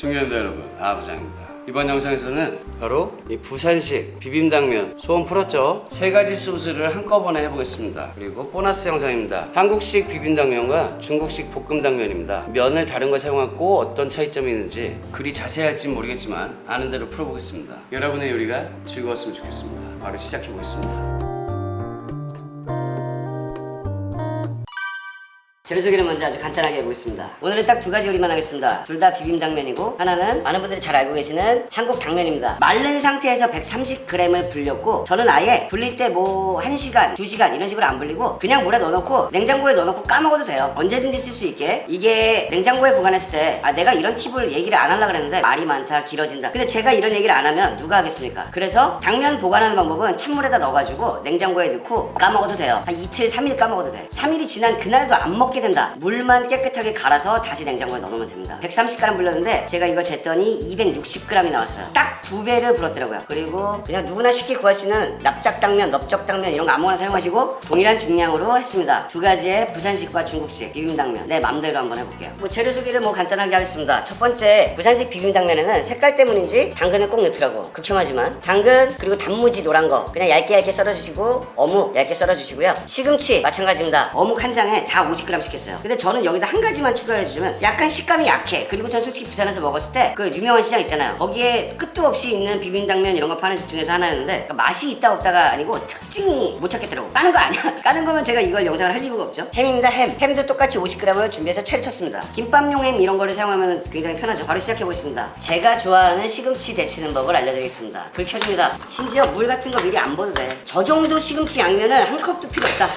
중년도 여러분, 아부장입니다. 이번 영상에서는 바로 이 부산식 비빔당면 소원 풀었죠? 세 가지 소스를 한꺼번에 해보겠습니다. 그리고 보너스 영상입니다. 한국식 비빔당면과 중국식 볶음당면입니다. 면을 다른 거 사용하고 어떤 차이점이 있는지 그리 자세할지 모르겠지만 아는 대로 풀어보겠습니다. 여러분의 요리가 즐거웠으면 좋겠습니다. 바로 시작해보겠습니다. 재료 소개를 먼저 아주 간단하게 해보겠습니다. 오늘은 딱 두 가지 요리만 하겠습니다. 둘 다 비빔당면이고 하나는 많은 분들이 잘 알고 계시는 한국 당면입니다. 마른 상태에서 130g을 불렸고 저는 아예 불릴 때 뭐 1시간, 2시간 이런 식으로 안 불리고 그냥 물에 넣어놓고 냉장고에 넣어놓고 까먹어도 돼요. 언제든지 쓸 수 있게 이게 냉장고에 보관했을 때 아 내가 이런 팁을 얘기를 안 하려고 그랬는데 말이 많다 길어진다. 근데 제가 이런 얘기를 안 하면 누가 하겠습니까? 그래서 당면 보관하는 방법은 찬물에다 넣어가지고 냉장고에 넣고 까먹어도 돼요. 한 이틀, 3일 까먹어도 돼. 3일이 지난 그날도 안 먹게 된다. 물만 깨끗하게 갈아서 다시 냉장고에 넣어놓으면 됩니다. 130g 불렸는데 제가 이거 쟀더니 260g이 나왔어요. 딱 두 배를 불었더라고요. 그리고 그냥 누구나 쉽게 구할 수 있는 납작당면, 넓적당면 이런 거 아무거나 사용하시고 동일한 중량으로 했습니다. 두 가지의 부산식과 중국식 비빔당면 내 맘대로 한번 해볼게요. 뭐 재료 소개를 뭐 간단하게 하겠습니다. 첫 번째 부산식 비빔당면에는 색깔 때문인지 당근을 꼭 넣더라고. 극혐하지만 당근 그리고 단무지 노란 거 그냥 얇게 얇게 썰어주시고 어묵 얇게 썰어주시고요. 시금치 마찬가지입니다. 어묵 한 장에 다 50g씩 했어요. 근데 저는 여기다 한 가지만 추가해 주시면 약간 식감이 약해. 그리고 전 솔직히 부산에서 먹었을 때 그 유명한 시장 있잖아요. 거기에 끝도 없이 있는 비빔당면 이런 거 파는 집 중에서 하나였는데 그러니까 맛이 있다 없다가 아니고 특징이 못 찾겠더라고. 까는 거 아니야. 까는 거면 제가 이걸 영상을 할 이유가 없죠. 햄입니다. 햄. 햄도 똑같이 50g을 준비해서 채를 쳤습니다. 김밥용 햄 이런 거를 사용하면 굉장히 편하죠. 바로 시작해 보겠습니다. 제가 좋아하는 시금치 데치는 법을 알려드리겠습니다. 불 켜줍니다. 심지어 물 같은 거 미리 안 버도 돼. 저 정도 시금치 양면은 한 컵도 필요 없다.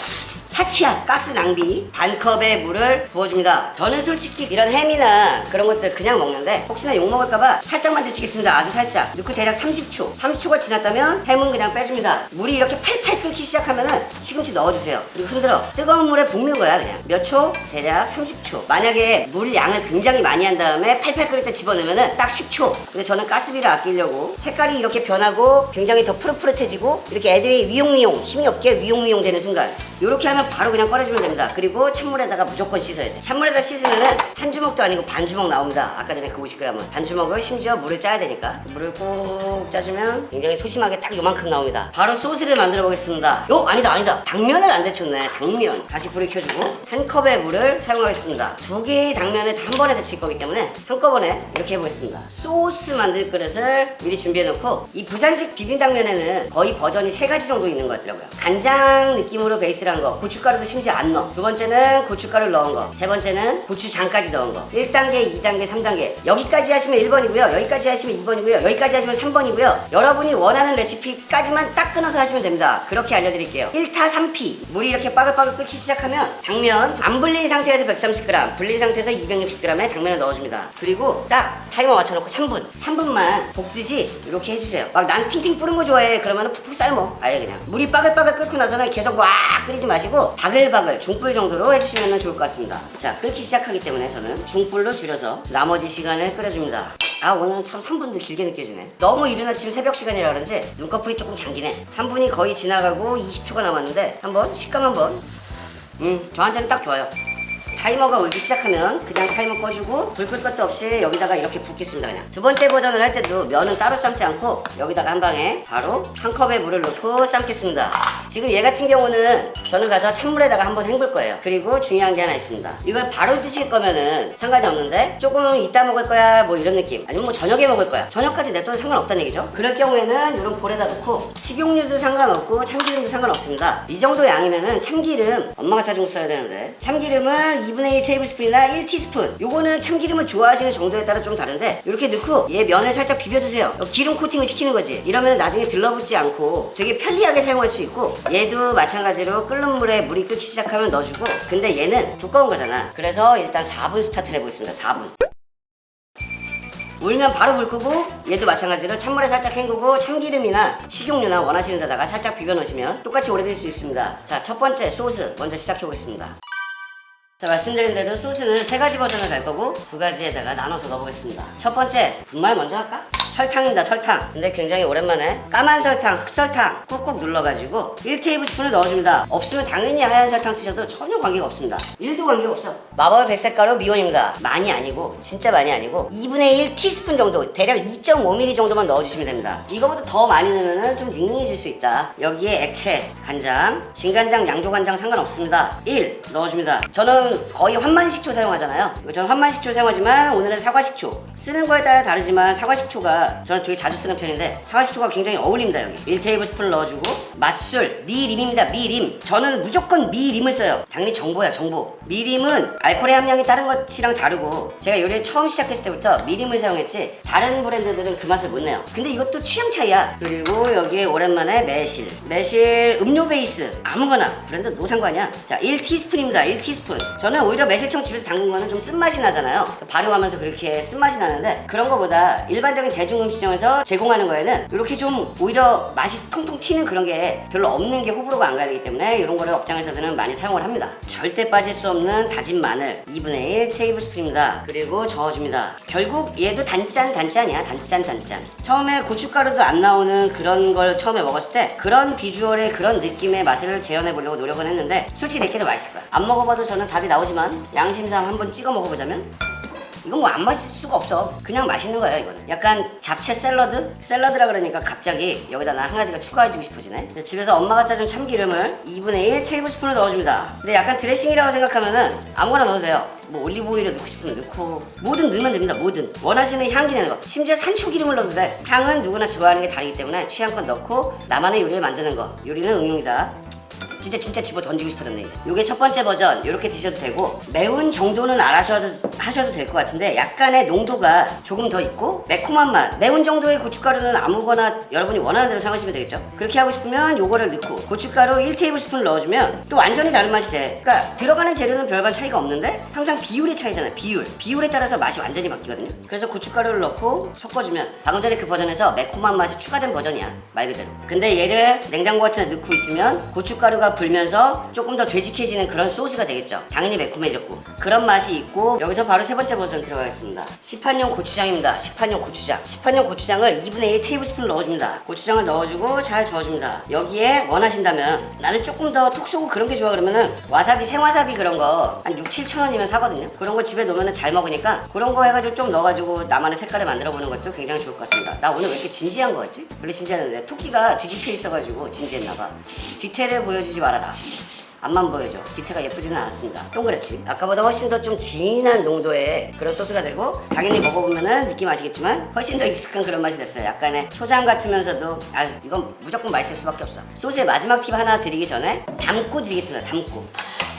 사치야 가스 낭비 반 컵의 물을 부어줍니다. 저는 솔직히 이런 햄이나 그런 것들 그냥 먹는데 혹시나 욕 먹을까봐 살짝만 데치겠습니다. 아주 살짝. 넣고 대략 30초. 30초가 지났다면 햄은 그냥 빼줍니다. 물이 이렇게 팔팔 끓기 시작하면은 시금치 넣어주세요. 그리고 흔들어. 뜨거운 물에 볶는 거야 그냥. 몇 초? 대략 30초. 만약에 물 양을 굉장히 많이 한 다음에 팔팔 끓일 때 집어넣으면은 딱 10초. 근데 저는 가스비를 아끼려고. 색깔이 이렇게 변하고 굉장히 더 푸릇푸릇해지고 이렇게 애들이 위용위용 힘이 없게 위용위용 되는 순간 이렇게 하면 바로 그냥 꺼내주면 됩니다. 그리고 찬물에다가 무조건 씻어야 돼. 찬물에다 씻으면은 한 주먹도 아니고 반 주먹 나옵니다. 아까 전에 그 50g은 반 주먹을 심지어 물을 짜야 되니까 물을 꾹 짜주면 굉장히 소심하게 딱 요만큼 나옵니다. 바로 소스를 만들어 보겠습니다. 요 아니다 아니다 당면을 안 데쳤네 당면 다시 불을 켜주고 한 컵의 물을 사용하겠습니다. 두 개의 당면을 다한 번에 데칠 거기 때문에 한꺼번에 이렇게 해보겠습니다. 소스 만들 그릇을 미리 준비해 놓고 이 부산식 비빔당면에는 거의 버전이 세 가지 정도 있는 것 같더라고요. 간장 느낌으로 베이스를 한 거, 고춧가루도 심지어 안 넣어. 두 번째는 고춧가루를 넣은 거, 세 번째는 고추장까지 넣은 거. 1단계, 2단계, 3단계. 여기까지 하시면 1번이고요. 여기까지 하시면 2번이고요. 여기까지 하시면 3번이고요. 여러분이 원하는 레시피까지만 딱 끊어서 하시면 됩니다. 그렇게 알려드릴게요. 1타 3피. 물이 이렇게 빠글빠글 끓기 시작하면 당면 안 불린 상태에서 130g, 불린 상태에서 260g의 당면을 넣어줍니다. 그리고 딱 타이머 맞춰놓고 3분. 3분만 볶듯이 이렇게 해주세요. 막 난 팅팅 뿌는 거 좋아해. 그러면 푹푹 삶어. 아예 그냥. 물이 빠글빠글 끓고 나서는 계속 와 끓이지 마시고 바글바글 중불 정도로 해주시면 좋을 것 같습니다. 자 끓기 시작하기 때문에 저는 중불로 줄여서 나머지 시간을 끓여줍니다. 아 오늘은 참 3분도 길게 느껴지네. 너무 이른 아침 새벽 시간이라 그런지 눈꺼풀이 조금 잠기네. 3분이 거의 지나가고 20초가 남았는데 한번 식감 한번. 음 저한테는 딱 좋아요. 타이머가 울기 시작하면 그냥 타이머 꺼주고 불 끌 것도 없이 여기다가 이렇게 붓겠습니다 그냥. 두 번째 버전을 할 때도 면은 따로 삶지 않고 여기다가 한 방에 바로 한 컵의 물을 넣고 삶겠습니다. 지금 얘 같은 경우는 저는 가서 찬물에다가 한번 헹굴 거예요. 그리고 중요한 게 하나 있습니다. 이걸 바로 드실 거면은 상관이 없는데 조금 이따 먹을 거야 뭐 이런 느낌. 아니면 뭐 저녁에 먹을 거야. 저녁까지 냅둬도 상관없다는 얘기죠. 그럴 경우에는 이런 볼에다 넣고 식용유도 상관없고 참기름도 상관없습니다. 이 정도 양이면은 참기름 엄마가 거 써야 되는데 참기름은 2분의 1 테이블스푼이나 1티스푼. 요거는 참기름을 좋아하시는 정도에 따라 좀 다른데 이렇게 넣고 얘 면을 살짝 비벼주세요. 기름 코팅을 시키는 거지. 이러면 나중에 들러붙지 않고 되게 편리하게 사용할 수 있고 얘도 마찬가지로 끓는 물에 물이 끓기 시작하면 넣어주고 근데 얘는 두꺼운 거잖아. 그래서 일단 4분 스타트를 해보겠습니다. 4분. 울면 바로 불 끄고 얘도 마찬가지로 찬물에 살짝 헹구고 참기름이나 식용유나 원하시는 데다가 살짝 비벼 넣으시면 똑같이 오래 될 수 있습니다. 자 첫 번째 소스 먼저 시작해 보겠습니다 자 말씀드린 대로 소스는 세 가지 버전을 갈 거고 두 가지에다가 나눠서 넣어보겠습니다 첫 번째 분말 먼저 할까? 설탕입니다 설탕. 근데 굉장히 오랜만에 까만 설탕 흑설탕 꾹꾹 눌러가지고 1테이블스푼을 넣어줍니다. 없으면 당연히 하얀 설탕 쓰셔도 전혀 관계가 없습니다. 1도 관계가 없어. 마법의 백색가루 미원입니다. 많이 아니고 진짜 많이 아니고 2분의 1 티스푼 정도 대략 2.5ml 정도만 넣어주시면 됩니다. 이거보다 더 많이 넣으면 좀 닝닝해질 수 있다. 여기에 액체 간장 진간장 양조간장 상관없습니다. 1 넣어줍니다. 저는 거의 환만식초 사용하잖아요. 저는 환만식초 사용하지만 오늘은 사과식초. 쓰는 거에 따라 다르지만 사과식초가 저는 되게 자주 쓰는 편인데 사과식초가 굉장히 어울립니다 여기. 1테이블 스푼을 넣어주고 맛술 미림입니다 미림. 저는 무조건 미림을 써요. 당연히 정보야 정보. 미림은 알코올의 함량이 다른 것이랑 다르고 제가 요리를 처음 시작했을 때부터 미림을 사용했지 다른 브랜드들은 그 맛을 못 내요. 근데 이것도 취향 차이야. 그리고 여기에 오랜만에 매실. 매실 음료 베이스. 아무거나. 브랜드 노 상관이야. 자 1티스푼입니다 1티스푼. 저는 오히려 매실청 집에서 담근 거는 좀 쓴맛이 나잖아요. 발효하면서 그렇게 쓴맛이 나는데 그런 거보다 일반적인 대 중음식점에서 제공하는 거에는 이렇게 좀 오히려 맛이 통통 튀는 그런 게 별로 없는 게 호불호가 안 갈리기 때문에 이런 거를 업장에서들은 많이 사용을 합니다. 절대 빠질 수 없는 다진 마늘 2분의 1 테이블 스푼입니다. 그리고 저어줍니다. 결국 얘도 단짠 단짠이야 단짠 단짠. 처음에 고춧가루도 안 나오는 그런 걸 처음에 먹었을 때 그런 비주얼의 그런 느낌의 맛을 재현해 보려고 노력은 했는데 솔직히 내게도 맛있을 거야. 안 먹어봐도 저는 답이 나오지만 양심상 한번 찍어 먹어보자면 이건 뭐안 맛있을 수가 없어. 그냥 맛있는 거야 이거는. 약간 잡채 샐러드? 샐러드라 그러니까 갑자기 여기다 나 한 가지가 추가해주고 싶어지네. 집에서 엄마가 짜준 참기름을 2분의 1 테이블스푼을 넣어줍니다. 근데 약간 드레싱이라고 생각하면은 아무거나 넣어도 돼요. 뭐 올리브 오일을 넣고 싶으면 넣고 뭐든 넣으면 됩니다. 뭐든 원하시는 향기 내는 거. 심지어 산초 기름을 넣어도 돼. 향은 누구나 좋아하는 게 다르기 때문에 취향껏 넣고 나만의 요리를 만드는 거. 요리는 응용이다. 진짜 진짜 집어 던지고 싶어졌네 이제. 요게 첫 번째 버전 이렇게 드셔도 되고 매운 정도는 안 하셔도 하셔도 될 것 같은데 약간의 농도가 조금 더 있고 매콤한 맛. 매운 정도의 고춧가루는 아무거나 여러분이 원하는 대로 사용하시면 되겠죠? 그렇게 하고 싶으면 요거를 넣고 고춧가루 1테이블스푼 넣어주면 또 완전히 다른 맛이 돼. 그러니까 들어가는 재료는 별반 차이가 없는데 항상 비율의 차이잖아요 비율. 비율에 따라서 맛이 완전히 바뀌거든요. 그래서 고춧가루를 넣고 섞어주면 방금 전에 그 버전에서 매콤한 맛이 추가된 버전이야 말 그대로. 근데 얘를 냉장고 같은 데 넣고 있으면 고춧가루가 불면서 조금 더 되직해지는 그런 소스가 되겠죠. 당연히 매콤해졌고. 그런 맛이 있고 여기서 바로 세 번째 버전 들어가겠습니다. 시판용 고추장입니다. 시판용 고추장. 시판용 고추장을 2분의 1 테이블스푼 넣어줍니다. 고추장을 넣어주고 잘 저어줍니다. 여기에 원하신다면 나는 조금 더 톡 쏘고 그런 게 좋아 그러면은 와사비 생와사비 그런 거 한 6, 7천 원이면 사거든요. 그런 거 집에 놓으면 잘 먹으니까 그런 거 해가지고 좀 넣어가지고 나만의 색깔을 만들어 보는 것도 굉장히 좋을 것 같습니다. 나 오늘 왜 이렇게 진지한 거 같지? 원래 진지했는데 토끼가 뒤집혀 있어가지고 진지했나봐. 뒤태를 보여주지 말아라 앞만 보여줘. 뒤태가 예쁘지는 않았습니다. 동그랗지. 아까보다 훨씬 더 좀 진한 농도의 그런 소스가 되고 당연히 먹어보면은 느낌 아시겠지만 훨씬 더 익숙한 그런 맛이 됐어요. 약간의 초장 같으면서도 아 이건 무조건 맛있을 수밖에 없어. 소스의 마지막 팁 하나 드리기 전에 담고 드리겠습니다. 담고.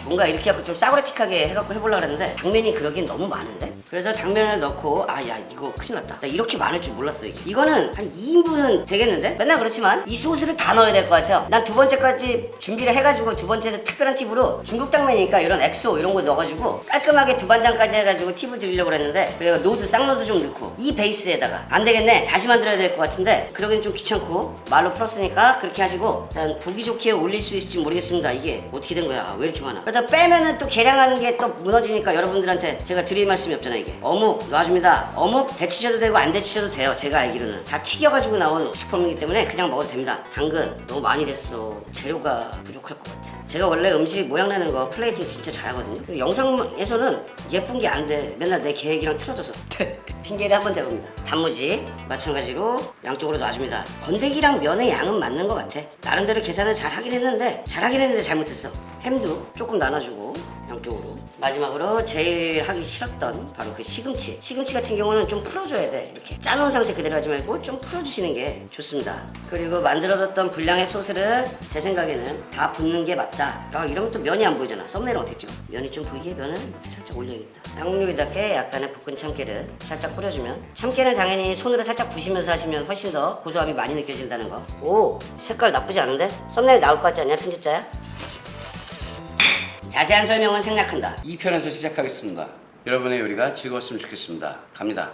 뭔가 이렇게 하고 좀 싸구려틱하게 해갖고 해보려고 했는데 당면이 그러긴 너무 많은데? 그래서 당면을 넣고 아 야 이거 큰일 났다. 나 이렇게 많을 줄 몰랐어 이게. 이거는 한 2인분은 되겠는데? 맨날 그렇지만 이 소스를 다 넣어야 될 것 같아요. 난 두 번째까지 준비를 해가지고 두 번째 특별한 팁으로 중국 당면이니까 이런 엑소 이런 거 넣어가지고 깔끔하게 두 반장까지 해가지고 팁을 드리려고 그랬는데 그리고 노드 쌍노드 좀 넣고 이 베이스에다가 안 되겠네. 다시 만들어야 될 것 같은데 그러긴 좀 귀찮고 말로 풀었으니까 그렇게 하시고 일단 보기 좋게 올릴 수 있을지 모르겠습니다. 이게 어떻게 된 거야? 왜 이렇게 많아 그러다 빼면은 또 계량하는 게 또 무너지니까 여러분들한테 제가 드릴 말씀이 없잖아요 이게. 어묵 놔줍니다. 어묵 데치셔도 되고 안 데치셔도 돼요 제가 알기로는. 다 튀겨가지고 나온 식품이기 때문에 그냥 먹어도 됩니다. 당근 너무 많이 됐어. 재료가 부족할 것 같아. 제가 원래 음식 모양 내는 거 플레이팅 진짜 잘하거든요. 영상에서는 예쁜 게 안 돼. 맨날 내 계획이랑 틀어져서. 핑계를 한번 대봅니다. 단무지 마찬가지로 양쪽으로 놔줍니다. 건더기랑 면의 양은 맞는 것 같아. 나름대로 계산을 잘 하긴 했는데 잘 하긴 했는데 잘못했어. 햄도 조금 나눠주고 양쪽으로. 마지막으로 제일 하기 싫었던 바로 그 시금치. 시금치 같은 경우는 좀 풀어줘야 돼. 이렇게 짜놓은 상태 그대로 하지 말고 좀 풀어주시는 게 좋습니다. 그리고 만들어뒀던 분량의 소스를 제 생각에는 다 붓는 게 맞다. 라고 이러면 또 면이 안 보이잖아. 썸네일은 어떻게 찍어? 면이 좀 보이게 면을 이렇게 살짝 올려야겠다. 요리답게 약간의 볶은 참깨를 살짝 뿌려주면 참깨는 당연히 손으로 살짝 부시면서 하시면 훨씬 더 고소함이 많이 느껴진다는 거오 색깔 나쁘지 않은데? 썸네일 나올 것 같지 않냐 편집자야? 자세한 설명은 생략한다 2편에서 시작하겠습니다. 여러분의 요리가 즐거웠으면 좋겠습니다. 갑니다.